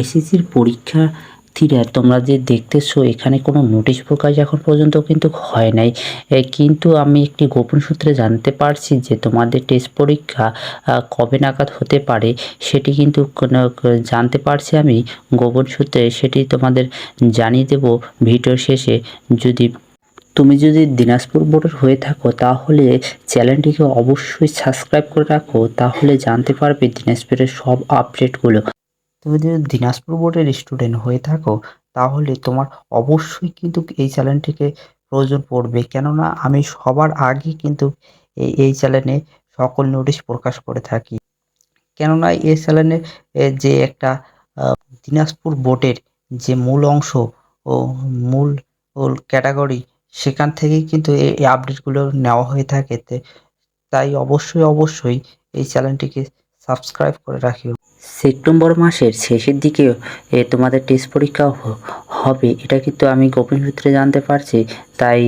এসএসসির পরীক্ষার্থীরা তোমরা যে দেখতেছো, এখানে কোনো নোটিশ প্রকাশ এখন পর্যন্ত কিন্তু হয় নাই। কিন্তু আমি একটি গোপন সূত্রে জানতে পারছি যে তোমাদের টেস্ট পরীক্ষা কবে নাগাদ হতে পারে, সেটি কিন্তু জানতে পারছি আমি। গোপন সূত্রে সেটি তোমাদের জানিয়ে দেব ভিডিও শেষে। যদি তুমি যদি দিনাজপুর বোর্ডের হয়ে থাকো, তাহলে চ্যানেলটিকে অবশ্যই সাবস্ক্রাইব করে রাখো, তাহলে জানতে পারবে দিনাজপুরের সব আপডেটগুলো তুমি যদি দিনাজপুর বোর্ডের স্টুডেন্ট হয়ে থাকো, তাহলে তোমার অবশ্যই কিন্তু এই চ্যানেলটিকে প্রয়োজন পড়বে। কেননা আমি সবার আগে কিন্তু এই এই চ্যানেলে সকল নোটিশ প্রকাশ করে থাকি। কেননা এই চ্যানেলে যে একটা দিনাজপুর বোর্ডের যে মূল অংশ ও মূল ক্যাটাগরি সেখান থেকেই কিন্তু এই আপডেটগুলো নেওয়া হয়ে থাকে। তাই অবশ্যই অবশ্যই এই চ্যানেলটিকে সাবস্ক্রাইব করে রাখিও। সেপ্টেম্বর মাসের শেষের দিকে এ, তোমাদের টেস্ট পরীক্ষা হবে। এটা কিন্তু আমি গোপন সূত্রে জানতে পারছি। তাই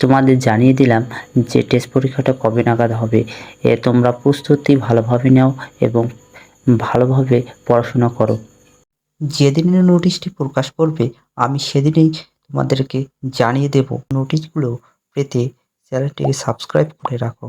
তোমাদের জানিয়ে দিলাম যে টেস্ট পরীক্ষাটা কবে নাগাদ হবে। এ, তোমরা প্রস্তুতি ভালোভাবে নাও এবং ভালোভাবে পড়াশোনা করো। যেদিনে নোটিশটি প্রকাশ করবে আমি সেদিনেই তোমাদেরকে জানিয়ে দেব। নোটিশগুলো পেতে চ্যানেলটিকে সাবস্ক্রাইব করে রাখো।